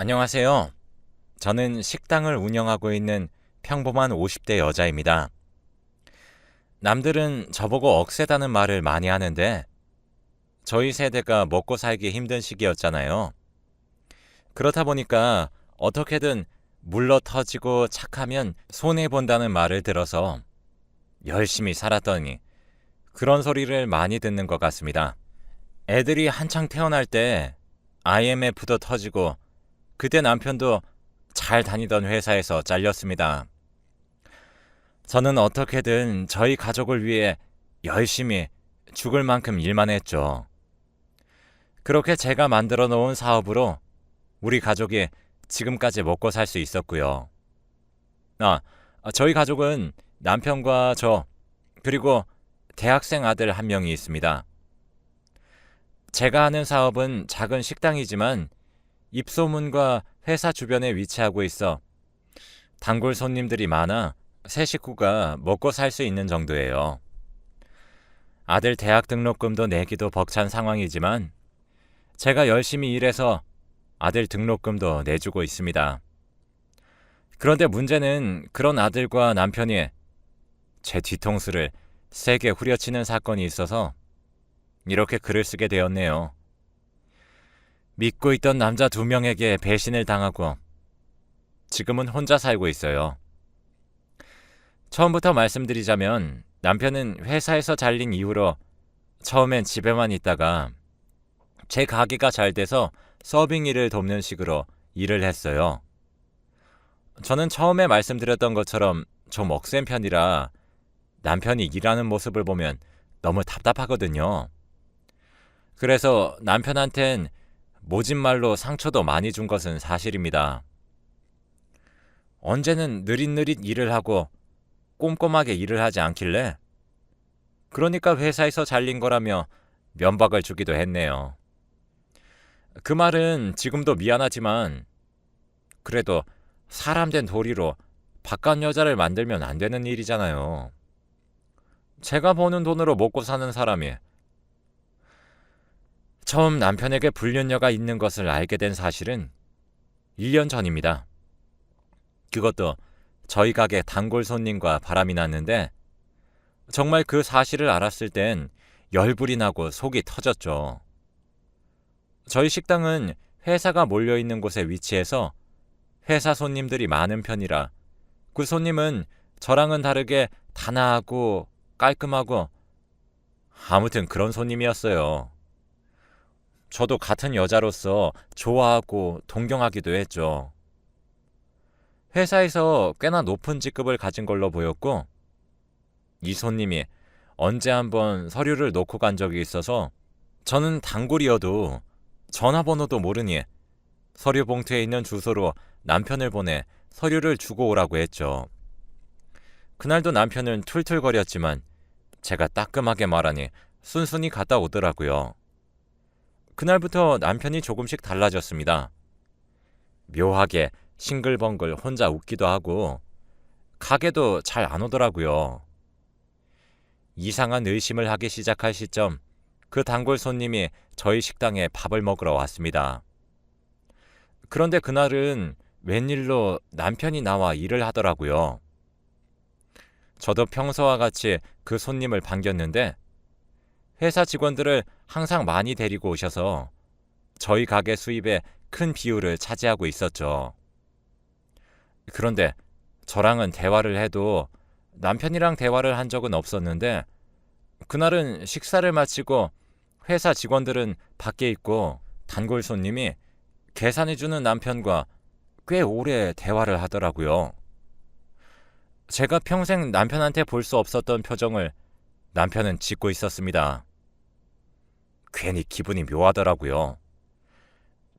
안녕하세요. 저는 식당을 운영하고 있는 평범한 50대 여자입니다. 남들은 저보고 억세다는 말을 많이 하는데 저희 세대가 먹고 살기 힘든 시기였잖아요. 그렇다 보니까 어떻게든 물러 터지고 착하면 손해본다는 말을 들어서 열심히 살았더니 그런 소리를 많이 듣는 것 같습니다. 애들이 한창 태어날 때 IMF도 터지고 그때 남편도 잘 다니던 회사에서 잘렸습니다. 저는 어떻게든 저희 가족을 위해 열심히 죽을 만큼 일만 했죠. 그렇게 제가 만들어 놓은 사업으로 우리 가족이 지금까지 먹고 살 수 있었고요. 아, 저희 가족은 남편과 저, 그리고 대학생 아들 한 명이 있습니다. 제가 하는 사업은 작은 식당이지만 입소문과 회사 주변에 위치하고 있어 단골 손님들이 많아 세 식구가 먹고 살 수 있는 정도예요. 아들 대학 등록금도 내기도 벅찬 상황이지만 제가 열심히 일해서 아들 등록금도 내주고 있습니다. 그런데 문제는 그런 아들과 남편이 제 뒤통수를 세게 후려치는 사건이 있어서 이렇게 글을 쓰게 되었네요. 믿고 있던 남자 두 명에게 배신을 당하고 지금은 혼자 살고 있어요. 처음부터 말씀드리자면 남편은 회사에서 잘린 이후로 처음엔 집에만 있다가 제 가게가 잘 돼서 서빙 일을 돕는 식으로 일을 했어요. 저는 처음에 말씀드렸던 것처럼 좀 억센 편이라 남편이 일하는 모습을 보면 너무 답답하거든요. 그래서 남편한텐 모진 말로 상처도 많이 준 것은 사실입니다. 언제는 느릿느릿 일을 하고 꼼꼼하게 일을 하지 않길래 그러니까 회사에서 잘린 거라며 면박을 주기도 했네요. 그 말은 지금도 미안하지만 그래도 사람 된 도리로 바깥 여자를 만들면 안 되는 일이잖아요. 제가 버는 돈으로 먹고 사는 사람이 처음 남편에게 불륜녀가 있는 것을 알게 된 사실은 1년 전입니다. 그것도 저희 가게 단골 손님과 바람이 났는데 정말 그 사실을 알았을 땐 열불이 나고 속이 터졌죠. 저희 식당은 회사가 몰려 있는 곳에 위치해서 회사 손님들이 많은 편이라 그 손님은 저랑은 다르게 단아하고 깔끔하고 아무튼 그런 손님이었어요. 저도 같은 여자로서 좋아하고 동경하기도 했죠. 회사에서 꽤나 높은 직급을 가진 걸로 보였고, 이 손님이 언제 한번 서류를 놓고 간 적이 있어서 저는 단골이어도 전화번호도 모르니 서류 봉투에 있는 주소로 남편을 보내 서류를 주고 오라고 했죠. 그날도 남편은 툴툴거렸지만 제가 따끔하게 말하니 순순히 갔다 오더라고요. 그날부터 남편이 조금씩 달라졌습니다. 묘하게 싱글벙글 혼자 웃기도 하고 가게도 잘 안 오더라고요. 이상한 의심을 하기 시작할 시점 그 단골 손님이 저희 식당에 밥을 먹으러 왔습니다. 그런데 그날은 웬일로 남편이 나와 일을 하더라고요. 저도 평소와 같이 그 손님을 반겼는데 회사 직원들을 항상 많이 데리고 오셔서 저희 가게 수입의 큰 비율을 차지하고 있었죠. 그런데 저랑은 대화를 해도 남편이랑 대화를 한 적은 없었는데 그날은 식사를 마치고 회사 직원들은 밖에 있고 단골 손님이 계산해주는 남편과 꽤 오래 대화를 하더라고요. 제가 평생 남편한테 볼 수 없었던 표정을 남편은 짓고 있었습니다. 괜히 기분이 묘하더라고요.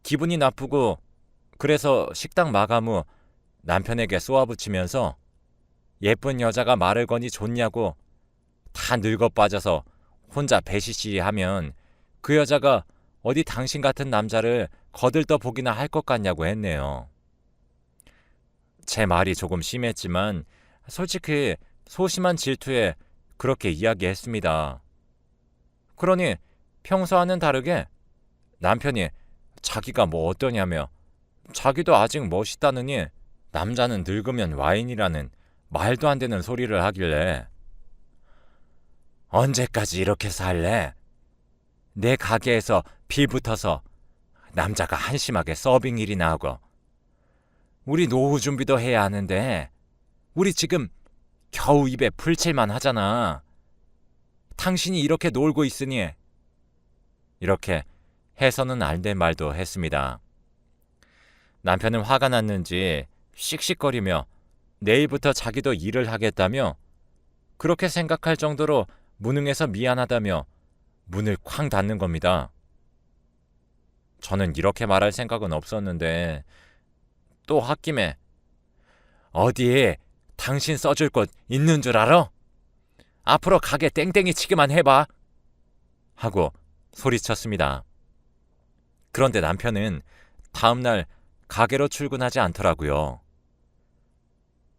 기분이 나쁘고 그래서 식당 마감 후 남편에게 쏘아붙이면서 예쁜 여자가 말을 거니 좋냐고 다 늙어 빠져서 혼자 배시시 하면 그 여자가 어디 당신 같은 남자를 거들떠 보기나 할 것 같냐고 했네요. 제 말이 조금 심했지만 솔직히 소심한 질투에 그렇게 이야기했습니다. 그러니 평소와는 다르게 남편이 자기가 뭐 어떠냐며 자기도 아직 멋있다느니 남자는 늙으면 와인이라는 말도 안 되는 소리를 하길래 언제까지 이렇게 살래? 내 가게에서 비 붙어서 남자가 한심하게 서빙 일이나 하고 우리 노후 준비도 해야 하는데 우리 지금 겨우 입에 풀칠만 하잖아. 당신이 이렇게 놀고 있으니 이렇게 해서는 안 될 말도 했습니다. 남편은 화가 났는지 씩씩거리며 내일부터 자기도 일을 하겠다며 그렇게 생각할 정도로 무능해서 미안하다며 문을 쾅 닫는 겁니다. 저는 이렇게 말할 생각은 없었는데 또 홧김에 어디에 당신 써줄 곳 있는 줄 알아? 앞으로 가게 땡땡이 치기만 해봐. 하고 소리쳤습니다. 그런데 남편은 다음날 가게로 출근하지 않더라고요.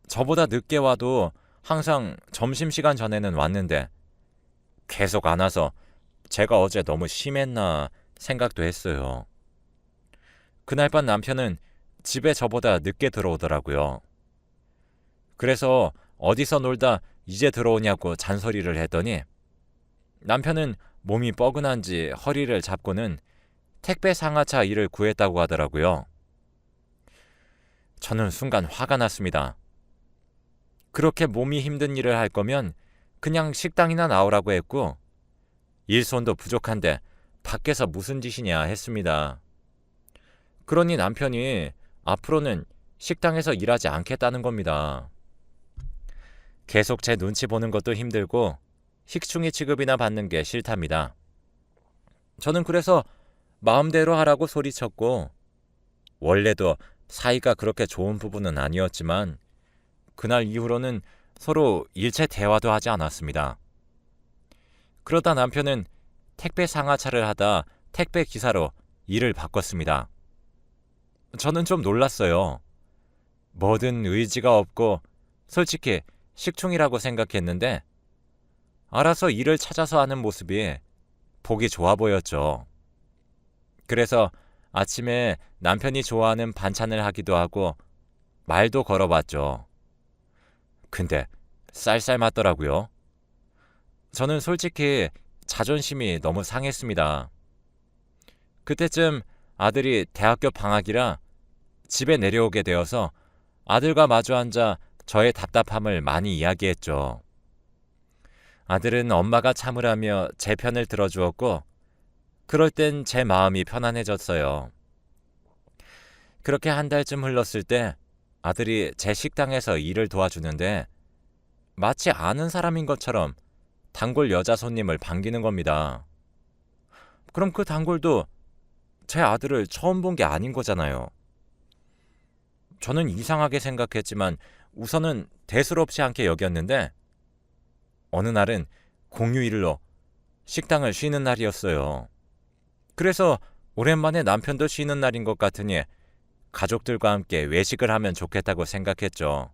저보다 늦게 와도 항상 점심시간 전에는 왔는데 계속 안 와서 제가 어제 너무 심했나 생각도 했어요. 그날 밤 남편은 집에 저보다 늦게 들어오더라고요. 그래서 어디서 놀다 이제 들어오냐고 잔소리를 했더니 남편은 몸이 뻐근한지 허리를 잡고는 택배 상하차 일을 구했다고 하더라고요. 저는 순간 화가 났습니다. 그렇게 몸이 힘든 일을 할 거면 그냥 식당이나 나오라고 했고 일손도 부족한데 밖에서 무슨 짓이냐 했습니다. 그러니 남편이 앞으로는 식당에서 일하지 않겠다는 겁니다. 계속 제 눈치 보는 것도 힘들고 식충이 취급이나 받는 게 싫답니다. 저는 그래서 마음대로 하라고 소리쳤고 원래도 사이가 그렇게 좋은 부분은 아니었지만 그날 이후로는 서로 일체 대화도 하지 않았습니다. 그러다 남편은 택배 상하차를 하다 택배 기사로 일을 바꿨습니다. 저는 좀 놀랐어요. 뭐든 의지가 없고 솔직히 식충이라고 생각했는데 알아서 일을 찾아서 하는 모습이 보기 좋아 보였죠. 그래서 아침에 남편이 좋아하는 반찬을 하기도 하고 말도 걸어봤죠. 근데 쌀쌀 맞더라고요. 저는 솔직히 자존심이 너무 상했습니다. 그때쯤 아들이 대학교 방학이라 집에 내려오게 되어서 아들과 마주 앉아 저의 답답함을 많이 이야기했죠. 아들은 엄마가 참으라며 제 편을 들어주었고, 그럴 땐 제 마음이 편안해졌어요. 그렇게 한 달쯤 흘렀을 때 아들이 제 식당에서 일을 도와주는데 마치 아는 사람인 것처럼 단골 여자 손님을 반기는 겁니다. 그럼 그 단골도 제 아들을 처음 본 게 아닌 거잖아요. 저는 이상하게 생각했지만 우선은 대수롭지 않게 여겼는데 어느 날은 공휴일로 식당을 쉬는 날이었어요. 그래서 오랜만에 남편도 쉬는 날인 것 같으니 가족들과 함께 외식을 하면 좋겠다고 생각했죠.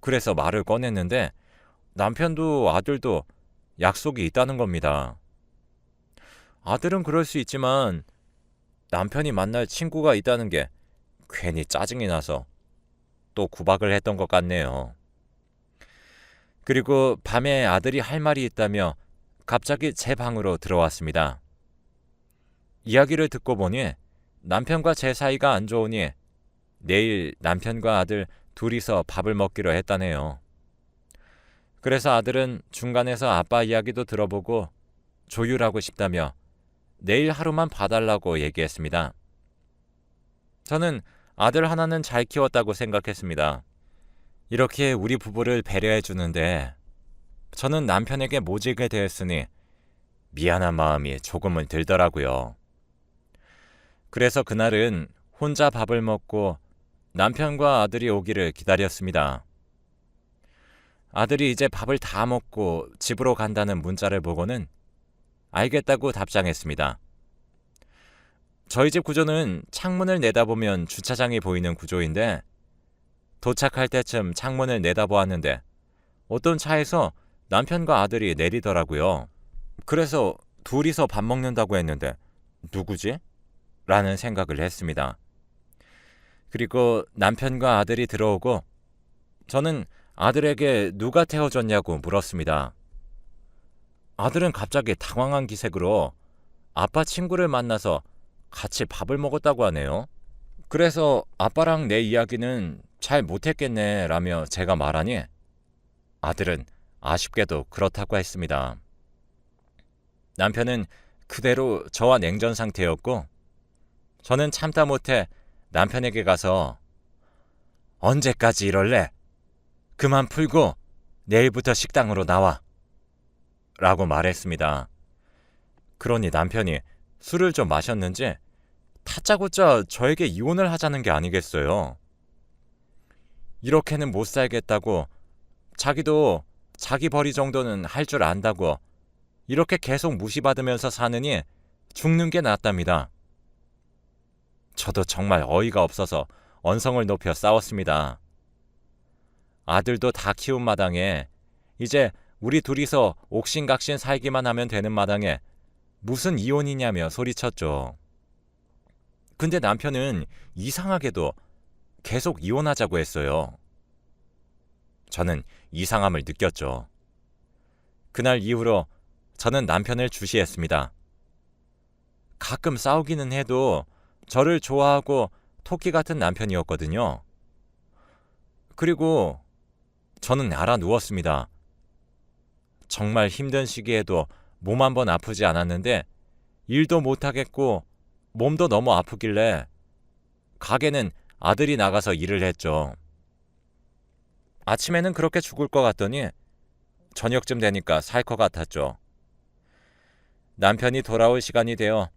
그래서 말을 꺼냈는데 남편도 아들도 약속이 있다는 겁니다. 아들은 그럴 수 있지만 남편이 만날 친구가 있다는 게 괜히 짜증이 나서 또 구박을 했던 것 같네요. 그리고 밤에 아들이 할 말이 있다며 갑자기 제 방으로 들어왔습니다. 이야기를 듣고 보니 남편과 제 사이가 안 좋으니 내일 남편과 아들 둘이서 밥을 먹기로 했다네요. 그래서 아들은 중간에서 아빠 이야기도 들어보고 조율하고 싶다며 내일 하루만 봐달라고 얘기했습니다. 저는 아들 하나는 잘 키웠다고 생각했습니다. 이렇게 우리 부부를 배려해 주는데 저는 남편에게 모질게 되었으니 미안한 마음이 조금은 들더라고요. 그래서 그날은 혼자 밥을 먹고 남편과 아들이 오기를 기다렸습니다. 아들이 이제 밥을 다 먹고 집으로 간다는 문자를 보고는 알겠다고 답장했습니다. 저희 집 구조는 창문을 내다보면 주차장이 보이는 구조인데 도착할 때쯤 창문을 내다보았는데 어떤 차에서 남편과 아들이 내리더라고요. 그래서 둘이서 밥 먹는다고 했는데 누구지? 라는 생각을 했습니다. 그리고 남편과 아들이 들어오고 저는 아들에게 누가 태워줬냐고 물었습니다. 아들은 갑자기 당황한 기색으로 아빠 친구를 만나서 같이 밥을 먹었다고 하네요. 그래서 아빠랑 내 이야기는 잘 못했겠네 라며 제가 말하니 아들은 아쉽게도 그렇다고 했습니다. 남편은 그대로 저와 냉전 상태였고 저는 참다 못해 남편에게 가서 언제까지 이럴래? 그만 풀고 내일부터 식당으로 나와. 라고 말했습니다. 그러니 남편이 술을 좀 마셨는지 타짜고짜 저에게 이혼을 하자는 게 아니겠어요. 이렇게는 못 살겠다고 자기도 자기 벌이 정도는 할 줄 안다고 이렇게 계속 무시받으면서 사느니 죽는 게 낫답니다. 저도 정말 어이가 없어서 언성을 높여 싸웠습니다. 아들도 다 키운 마당에 이제 우리 둘이서 옥신각신 살기만 하면 되는 마당에 무슨 이혼이냐며 소리쳤죠. 근데 남편은 이상하게도 계속 이혼하자고 했어요. 저는 이상함을 느꼈죠. 그날 이후로 저는 남편을 주시했습니다. 가끔 싸우기는 해도 저를 좋아하고 토끼 같은 남편이었거든요. 그리고 저는 알아 누웠습니다. 정말 힘든 시기에도 몸 한 번 아프지 않았는데 일도 못하겠고 몸도 너무 아프길래 가게는 아들이 나가서 일을 했죠. 아침에는 그렇게 죽을 것 같더니 저녁쯤 되니까 살 것 같았죠. 남편이 돌아올 시간이 되어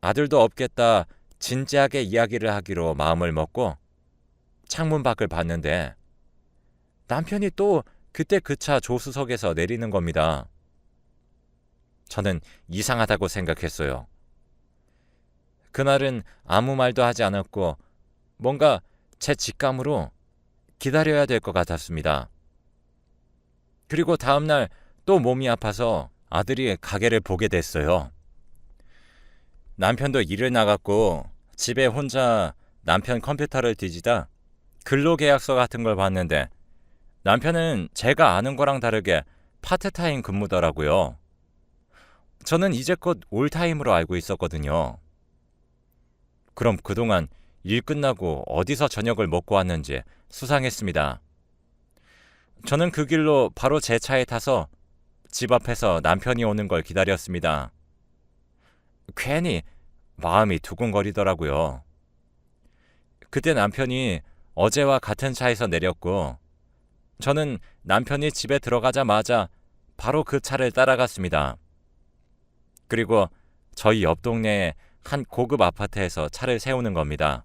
아들도 없겠다 진지하게 이야기를 하기로 마음을 먹고 창문 밖을 봤는데 남편이 또 그때 그 차 조수석에서 내리는 겁니다. 저는 이상하다고 생각했어요. 그날은 아무 말도 하지 않았고 뭔가 제 직감으로 기다려야 될 것 같았습니다. 그리고 다음날 또 몸이 아파서 아들이 가게를 보게 됐어요. 남편도 일을 나갔고 집에 혼자 남편 컴퓨터를 뒤지다 근로계약서 같은 걸 봤는데 남편은 제가 아는 거랑 다르게 파트타임 근무더라고요. 저는 이제껏 올타임으로 알고 있었거든요. 그럼 그동안 일 끝나고 어디서 저녁을 먹고 왔는지 수상했습니다. 저는 그 길로 바로 제 차에 타서 집 앞에서 남편이 오는 걸 기다렸습니다. 괜히 마음이 두근거리더라고요. 그때 남편이 어제와 같은 차에서 내렸고, 저는 남편이 집에 들어가자마자 바로 그 차를 따라갔습니다. 그리고 저희 옆 동네의 한 고급 아파트에서 차를 세우는 겁니다.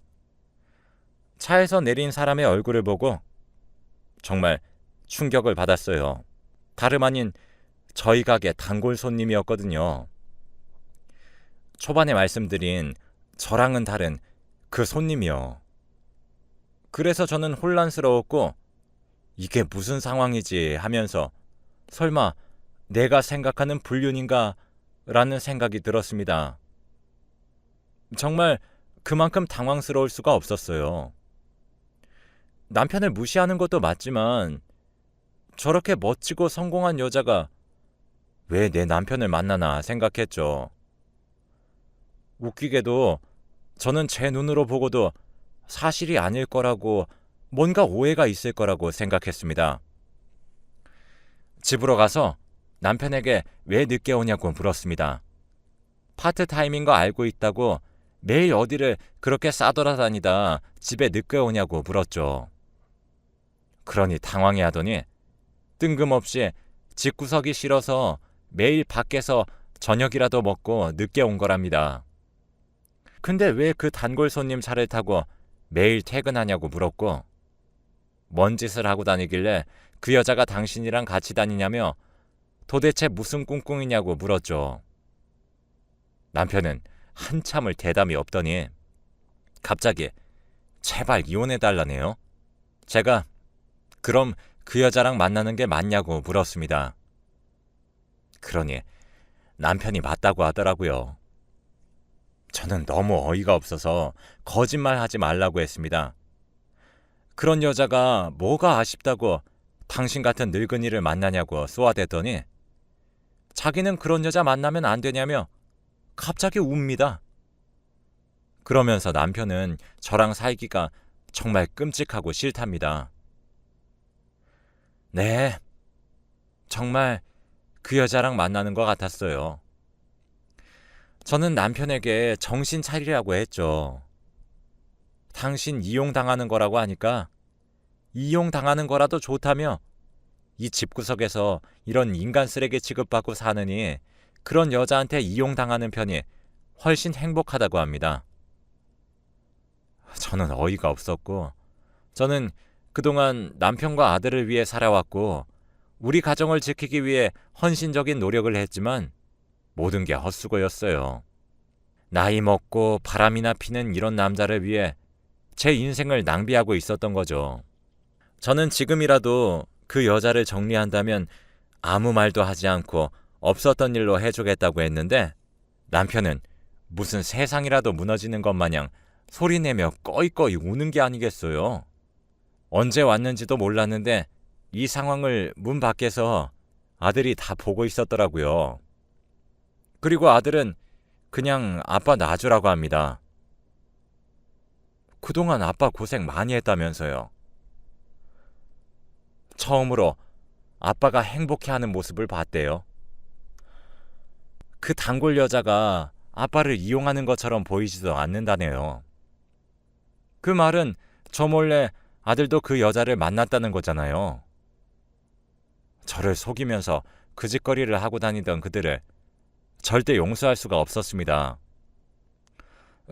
차에서 내린 사람의 얼굴을 보고 정말 충격을 받았어요. 다름 아닌 저희 가게 단골 손님이었거든요. 초반에 말씀드린 저랑은 다른 그 손님이요. 그래서 저는 혼란스러웠고 이게 무슨 상황이지 하면서 설마 내가 생각하는 불륜인가 라는 생각이 들었습니다. 정말 그만큼 당황스러울 수가 없었어요. 남편을 무시하는 것도 맞지만 저렇게 멋지고 성공한 여자가 왜 내 남편을 만나나 생각했죠. 웃기게도 저는 제 눈으로 보고도 사실이 아닐 거라고 뭔가 오해가 있을 거라고 생각했습니다. 집으로 가서 남편에게 왜 늦게 오냐고 물었습니다. 파트 타임인 거 알고 있다고 매일 어디를 그렇게 싸돌아다니다 집에 늦게 오냐고 물었죠. 그러니 당황해 하더니 뜬금없이 집구석이 싫어서 매일 밖에서 저녁이라도 먹고 늦게 온 거랍니다. 근데 왜 그 단골 손님 차를 타고 매일 퇴근하냐고 물었고, 뭔 짓을 하고 다니길래 그 여자가 당신이랑 같이 다니냐며 도대체 무슨 꿍꿍이냐고 물었죠. 남편은 한참을 대담이 없더니 갑자기 제발 이혼해 달라네요. 제가 그럼 그 여자랑 만나는 게 맞냐고 물었습니다. 그러니 남편이 맞다고 하더라고요. 저는 너무 어이가 없어서 거짓말 하지 말라고 했습니다. 그런 여자가 뭐가 아쉽다고 당신 같은 늙은이를 만나냐고 쏘아댔더니 자기는 그런 여자 만나면 안 되냐며 갑자기 웁니다. 그러면서 남편은 저랑 살기가 정말 끔찍하고 싫답니다. 네. 정말 그 여자랑 만나는 것 같았어요. 저는 남편에게 정신 차리라고 했죠. 당신 이용당하는 거라고 하니까 이용당하는 거라도 좋다며 이 집구석에서 이런 인간 쓰레기 취급받고 사느니 그런 여자한테 이용당하는 편이 훨씬 행복하다고 합니다. 저는 어이가 없었고, 저는 그동안 남편과 아들을 위해 살아왔고, 우리 가정을 지키기 위해 헌신적인 노력을 했지만, 모든 게 헛수고였어요. 나이 먹고 바람이나 피는 이런 남자를 위해 제 인생을 낭비하고 있었던 거죠. 저는 지금이라도 그 여자를 정리한다면 아무 말도 하지 않고 없었던 일로 해주겠다고 했는데 남편은 무슨 세상이라도 무너지는 것 마냥 소리내며 꺼이꺼이 우는 게 아니겠어요. 언제 왔는지도 몰랐는데 이 상황을 문 밖에서 아들이 다 보고 있었더라고요. 그리고 아들은 그냥 아빠 놔주라고 합니다. 그동안 아빠 고생 많이 했다면서요. 처음으로 아빠가 행복해하는 모습을 봤대요. 그 단골 여자가 아빠를 이용하는 것처럼 보이지도 않는다네요. 그 말은 저 몰래 아들도 그 여자를 만났다는 거잖아요. 저를 속이면서 그 짓거리를 하고 다니던 그들을 절대 용서할 수가 없었습니다.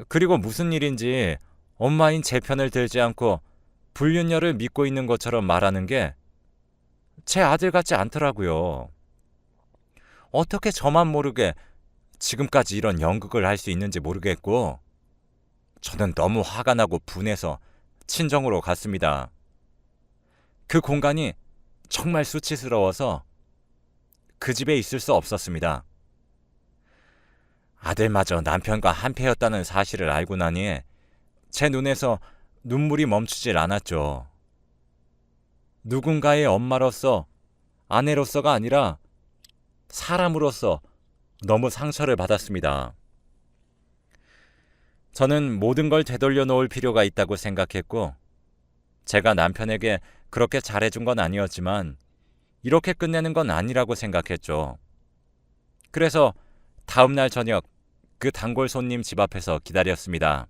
그리고 무슨 일인지 엄마인 제 편을 들지 않고 불륜녀를 믿고 있는 것처럼 말하는 게 제 아들 같지 않더라고요. 어떻게 저만 모르게 지금까지 이런 연극을 할 수 있는지 모르겠고, 저는 너무 화가 나고 분해서 친정으로 갔습니다. 그 공간이 정말 수치스러워서 그 집에 있을 수 없었습니다. 아들마저 남편과 한패였다는 사실을 알고 나니 제 눈에서 눈물이 멈추질 않았죠. 누군가의 엄마로서 아내로서가 아니라 사람으로서 너무 상처를 받았습니다. 저는 모든 걸 되돌려 놓을 필요가 있다고 생각했고, 제가 남편에게 그렇게 잘해준 건 아니었지만, 이렇게 끝내는 건 아니라고 생각했죠. 그래서 다음날 저녁 그 단골 손님 집 앞에서 기다렸습니다.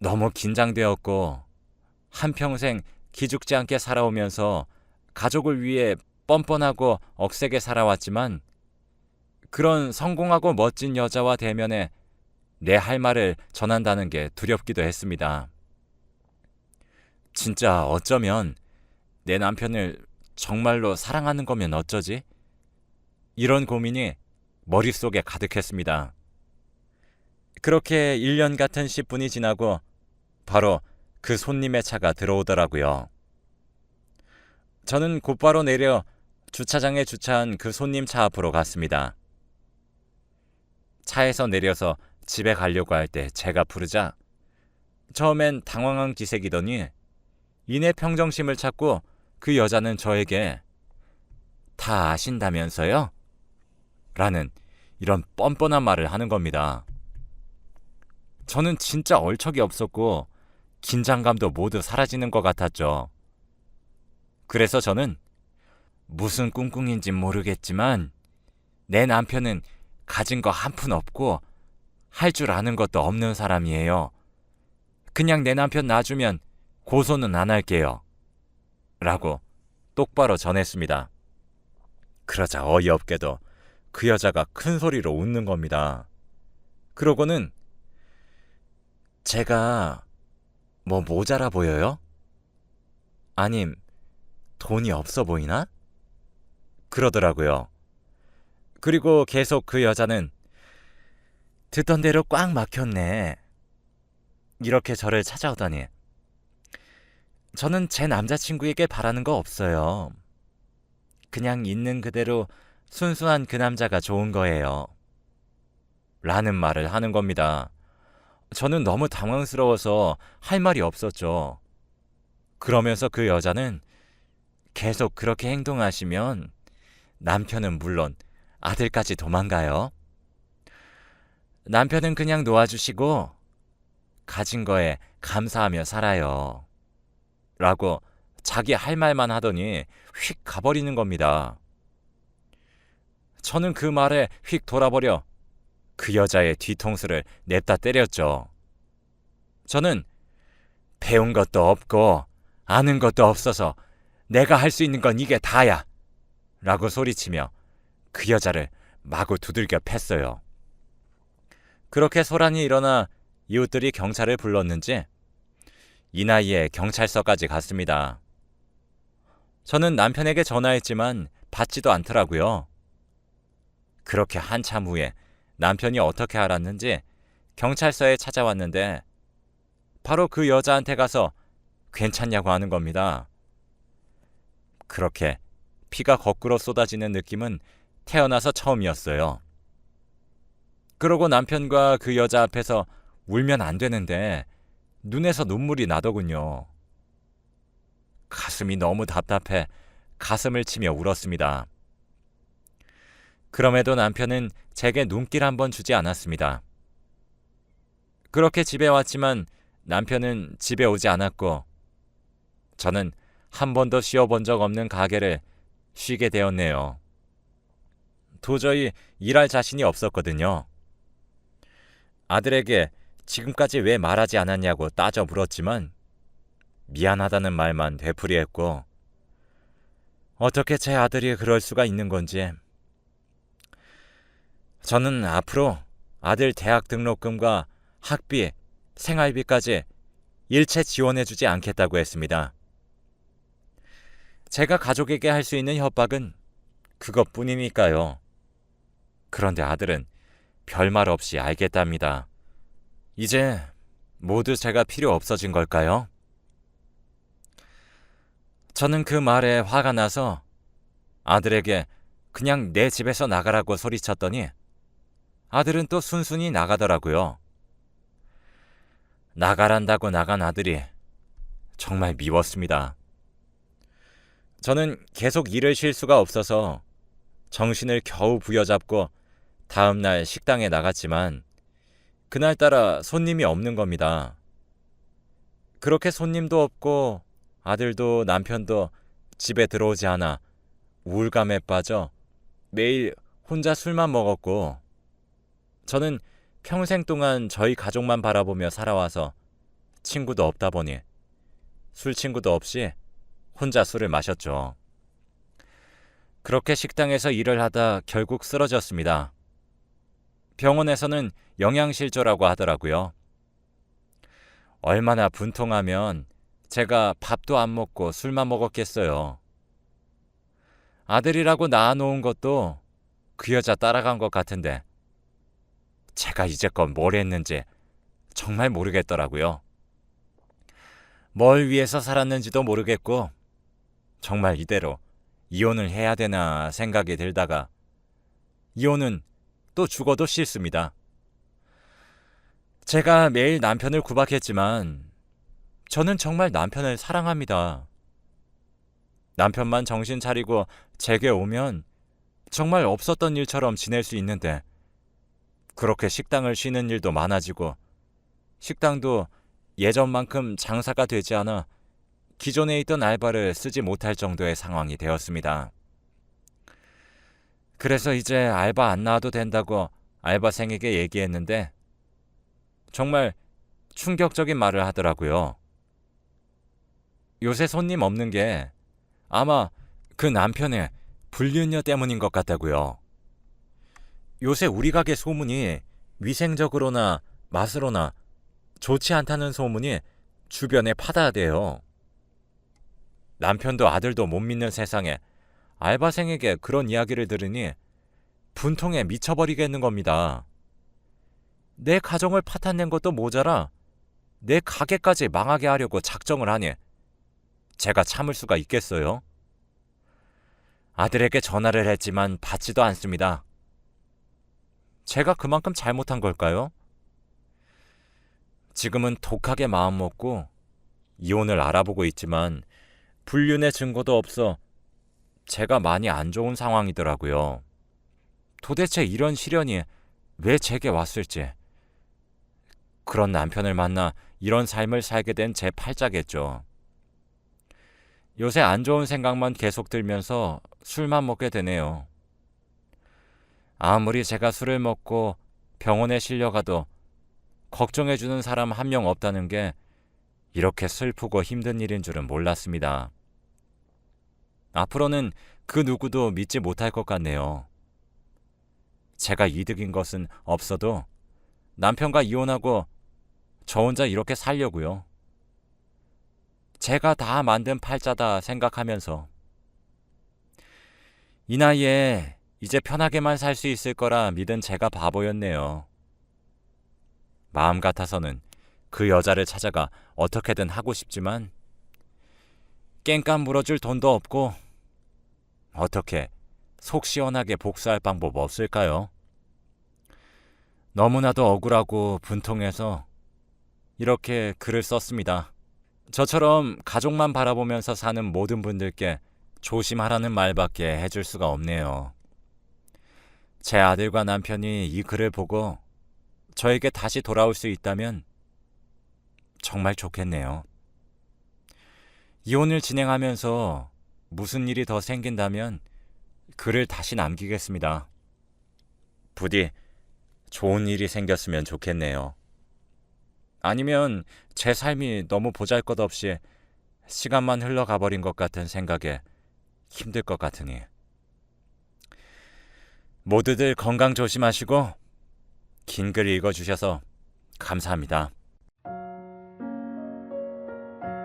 너무 긴장되었고, 한평생 기죽지 않게 살아오면서 가족을 위해 뻔뻔하고 억세게 살아왔지만 그런 성공하고 멋진 여자와 대면에 내할 말을 전한다는 게 두렵기도 했습니다. 진짜 어쩌면 내 남편을 정말로 사랑하는 거면 어쩌지? 이런 고민이 머릿속에 가득했습니다. 그렇게 1년 같은 10분이 지나고 바로 그 손님의 차가 들어오더라고요. 저는 곧바로 내려 주차장에 주차한 그 손님 차 앞으로 갔습니다. 차에서 내려서 집에 가려고 할 때 제가 부르자 처음엔 당황한 기색이더니 이내 평정심을 찾고 그 여자는 저에게 다 아신다면서요? 라는 이런 뻔뻔한 말을 하는 겁니다. 저는 진짜 얼척이 없었고 긴장감도 모두 사라지는 것 같았죠. 그래서 저는 무슨 꿍꿍인지 모르겠지만 내 남편은 가진 거 한 푼 없고 할 줄 아는 것도 없는 사람이에요. 그냥 내 남편 놔주면 고소는 안 할게요. 라고 똑바로 전했습니다. 그러자 어이없게도 그 여자가 큰 소리로 웃는 겁니다. 그러고는 제가 뭐 모자라 보여요? 아님 돈이 없어 보이나? 그러더라고요. 그리고 계속 그 여자는 듣던 대로 꽉 막혔네. 이렇게 저를 찾아오더니 저는 제 남자친구에게 바라는 거 없어요. 그냥 있는 그대로 순수한 그 남자가 좋은 거예요. 라는 말을 하는 겁니다. 저는 너무 당황스러워서 할 말이 없었죠. 그러면서 그 여자는 계속 그렇게 행동하시면 남편은 물론 아들까지 도망가요. 남편은 그냥 놓아주시고 가진 거에 감사하며 살아요. 라고 자기 할 말만 하더니 휙 가버리는 겁니다. 저는 그 말에 휙 돌아버려 그 여자의 뒤통수를 냅다 때렸죠. 저는 배운 것도 없고 아는 것도 없어서 내가 할 수 있는 건 이게 다야. 라고 소리치며 그 여자를 마구 두들겨 팼어요. 그렇게 소란이 일어나 이웃들이 경찰을 불렀는지 이 나이에 경찰서까지 갔습니다. 저는 남편에게 전화했지만 받지도 않더라고요. 그렇게 한참 후에 남편이 어떻게 알았는지 경찰서에 찾아왔는데 바로 그 여자한테 가서 괜찮냐고 하는 겁니다. 그렇게 피가 거꾸로 쏟아지는 느낌은 태어나서 처음이었어요. 그러고 남편과 그 여자 앞에서 울면 안 되는데 눈에서 눈물이 나더군요. 가슴이 너무 답답해 가슴을 치며 울었습니다. 그럼에도 남편은 제게 눈길 한 번 주지 않았습니다. 그렇게 집에 왔지만 남편은 집에 오지 않았고 저는 한 번도 쉬어본 적 없는 가게를 쉬게 되었네요. 도저히 일할 자신이 없었거든요. 아들에게 지금까지 왜 말하지 않았냐고 따져 물었지만 미안하다는 말만 되풀이했고 어떻게 제 아들이 그럴 수가 있는 건지 저는 앞으로 아들 대학 등록금과 학비, 생활비까지 일체 지원해주지 않겠다고 했습니다. 제가 가족에게 할 수 있는 협박은 그것뿐이니까요. 그런데 아들은 별말 없이 알겠답니다. 이제 모두 제가 필요 없어진 걸까요? 저는 그 말에 화가 나서 아들에게 그냥 내 집에서 나가라고 소리쳤더니 아들은 또 순순히 나가더라고요. 나가란다고 나간 아들이 정말 미웠습니다. 저는 계속 일을 쉴 수가 없어서 정신을 겨우 부여잡고 다음 날 식당에 나갔지만 그날따라 손님이 없는 겁니다. 그렇게 손님도 없고 아들도 남편도 집에 들어오지 않아 우울감에 빠져 매일 혼자 술만 먹었고 저는 평생 동안 저희 가족만 바라보며 살아와서 친구도 없다 보니 술 친구도 없이 혼자 술을 마셨죠. 그렇게 식당에서 일을 하다 결국 쓰러졌습니다. 병원에서는 영양실조라고 하더라고요. 얼마나 분통하면 제가 밥도 안 먹고 술만 먹었겠어요. 아들이라고 낳아놓은 것도 그 여자 따라간 것 같은데 제가 이제껏 뭘 했는지 정말 모르겠더라고요. 뭘 위해서 살았는지도 모르겠고 정말 이대로 이혼을 해야 되나 생각이 들다가 이혼은 또 죽어도 싫습니다. 제가 매일 남편을 구박했지만 저는 정말 남편을 사랑합니다. 남편만 정신 차리고 제게 오면 정말 없었던 일처럼 지낼 수 있는데 그렇게 식당을 쉬는 일도 많아지고 식당도 예전만큼 장사가 되지 않아 기존에 있던 알바를 쓰지 못할 정도의 상황이 되었습니다. 그래서 이제 알바 안 나와도 된다고 알바생에게 얘기했는데 정말 충격적인 말을 하더라고요. 요새 손님 없는 게 아마 그 남편의 불륜녀 때문인 것 같다고요. 요새 우리 가게 소문이 위생적으로나 맛으로나 좋지 않다는 소문이 주변에 파다하대요. 남편도 아들도 못 믿는 세상에 알바생에게 그런 이야기를 들으니 분통에 미쳐버리겠는 겁니다. 내 가정을 파탄낸 것도 모자라 내 가게까지 망하게 하려고 작정을 하니 제가 참을 수가 있겠어요? 아들에게 전화를 했지만 받지도 않습니다. 제가 그만큼 잘못한 걸까요? 지금은 독하게 마음먹고 이혼을 알아보고 있지만 불륜의 증거도 없어 제가 많이 안 좋은 상황이더라고요. 도대체 이런 시련이 왜 제게 왔을지. 그런 남편을 만나 이런 삶을 살게 된 제 팔자겠죠. 요새 안 좋은 생각만 계속 들면서 술만 먹게 되네요. 아무리 제가 술을 먹고 병원에 실려가도 걱정해주는 사람 한 명 없다는 게 이렇게 슬프고 힘든 일인 줄은 몰랐습니다. 앞으로는 그 누구도 믿지 못할 것 같네요. 제가 이득인 것은 없어도 남편과 이혼하고 저 혼자 이렇게 살려고요. 제가 다 만든 팔자다 생각하면서 이 나이에 이제 편하게만 살 수 있을 거라 믿은 제가 바보였네요. 마음 같아서는 그 여자를 찾아가 어떻게든 하고 싶지만 깽판 물어줄 돈도 없고 어떻게 속 시원하게 복수할 방법 없을까요? 너무나도 억울하고 분통해서 이렇게 글을 썼습니다. 저처럼 가족만 바라보면서 사는 모든 분들께 조심하라는 말밖에 해줄 수가 없네요. 제 아들과 남편이 이 글을 보고 저에게 다시 돌아올 수 있다면 정말 좋겠네요. 이혼을 진행하면서 무슨 일이 더 생긴다면 글을 다시 남기겠습니다. 부디 좋은 일이 생겼으면 좋겠네요. 아니면 제 삶이 너무 보잘 것 없이 시간만 흘러가 버린 것 같은 생각에 힘들 것 같으니. 모두들 건강 조심하시고 긴 글 읽어주셔서 감사합니다.